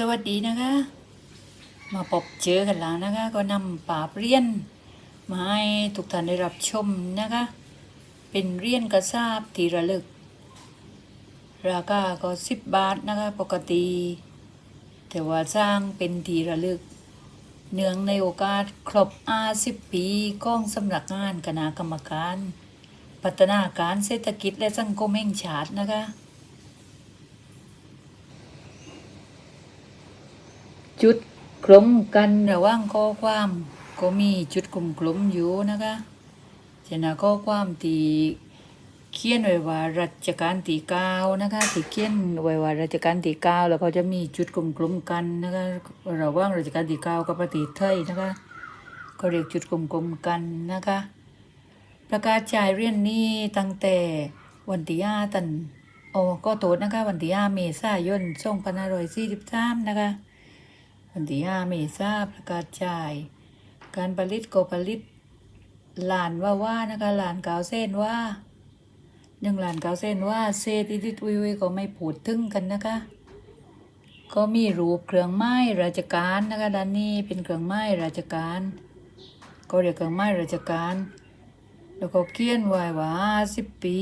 สวัสดีนะคะ มาพบเจอกันแล้วนะคะ ก็นำป่าเรียนมาให้ทุกท่านได้รับชมนะคะ เป็นเรียนกระซาบทีระลึก ราคาก็สิบบาทนะคะ ปกติ แต่ว่าสร้างเป็นทีระลึก เนื่องในโอกาสครบอาสิบปีของสำนักงานคณะกรรมการ พัฒนาการเศรษฐกิจและสังคมแห่งชาตินะคะ จุดกลมกันระหว่างข้อความก็มีจุดกลมๆอยู่นะคะฉะนั้นข้อความที่เขียนไว้ว่ารัชกาลที่เก้านะคะที่เขียนไว้ว่ารัชกาลที่เก้าแล้วก็จะมีจุดกลมๆกันนะคะระหว่างรัชกาลที่เก้ากับประเทศไทยนะคะก็เรียกจุดกลมๆกันนะคะประกาศจ่ายเรียนนี้ตั้งแต่วันที่ห้าตันโอ้ก็โทษนะคะวันที่ห้าเมษายนสองพันห้าร้อยสี่สิบสามนะคะ วันที่ห้าเมษาประกาศจ่าย การผลิตก็ผลิตหลานว่าว่านะคะหลานเกาวเส้นว่าหนึ่งหลานเกาวเส้นว่าเซติดิวิวก็ไม่พูดถึงกันนะคะ ก็มีรูปเครื่องไม้ราชการนะคะด้านนี้เป็นเครื่องไม้ราชการ ก็เรียกเครื่องไม้ราชการ แล้วก็เขียนไว้ว่าสิบปี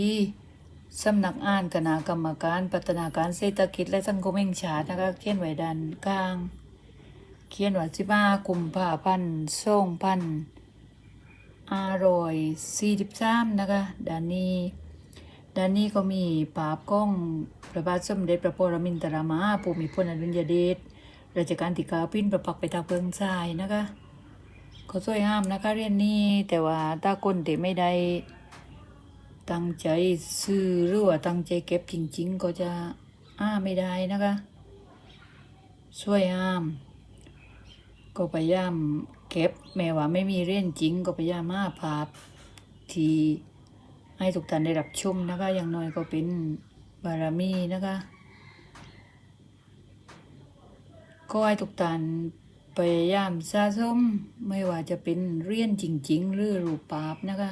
สำนักอ่านคณะกรรมการ พัฒนาการเศรษฐกิจและสังคมแห่งชาตินะคะเขียนไว้ด้านข้าง เขียนว่าสิบห้ากุมภาพันธ์สองพันอร่อยสี่สิบสามนะคะด้านนี้ด้านนี้ก็มีภาพกล้องพระบาทสมเด็จพระปรมินทรมาภูมิพลอดุลยเดชรัชกาลที่เก้าพินประปักไปทางเพิงทรายนะคะก็สวยงามนะคะเรียนนี้แต่ว่าถ้าคนที่ไม่ได้ตั้งใจซื้อหรือว่าตั้งใจเก็บจริง ๆ ก็จะอ้าไม่ได้นะคะสวยงาม ก็พยายามเก็บแม้ว่าไม่มีเรียนจริง ก็พยายามมาภาพที่ให้ทุกท่านได้รับชมนะคะ อย่างน้อยก็เป็นบารมีนะคะก็ให้ทุกท่านพยายามสะสมไม่ว่าจะเป็นเรียนจริง ๆ หรือรูปภาพนะคะ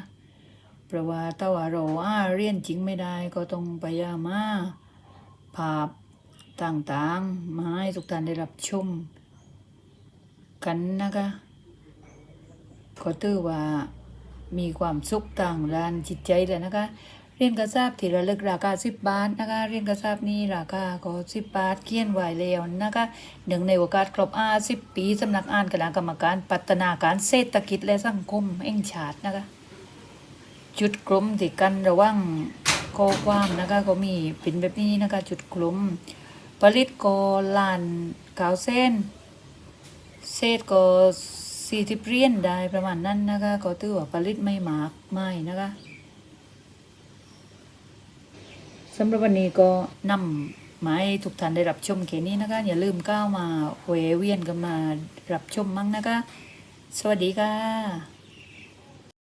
เพราะว่าถ้าว่าเราอ่าเรียนจริงไม่ได้ก็ต้องพยายามมาภาพต่างๆ มาให้ทุกท่านได้รับชม กันนะคะก็ถือว่ามีความสุขต่างด้านจิตใจเลยนะคะ เรียนกระซาบที่ระลึกราคาสิบบาทนะคะ เรียนกระซาบนี้ราคาก็สิบบาทเขียนไว้แล้วนะคะหนึ่งในโอกาสครบอาสิบปีสำนักงานคณะกรรมการพัฒนาการเศรษฐกิจและสังคมแห่งชาตินะคะจุดกลมที่กันระว่างข้อความนะคะก็มีเป็นแบบนี้นะคะ จุดกลมผลิตกลานเกาวเส้น ศษก็สี่สิบเหรียนได้ประมาณนั้นนะคะก็ตือว่าผลิตไม่มากไม่นะคะสำหรับวันนี้ก็นำมาให้ทุกท่านได้รับชมแค่นี้นะคะ อย่าลืมก้าวมาเวเวียนกันมารับชมมั่งนะคะ สวัสดีค่ะ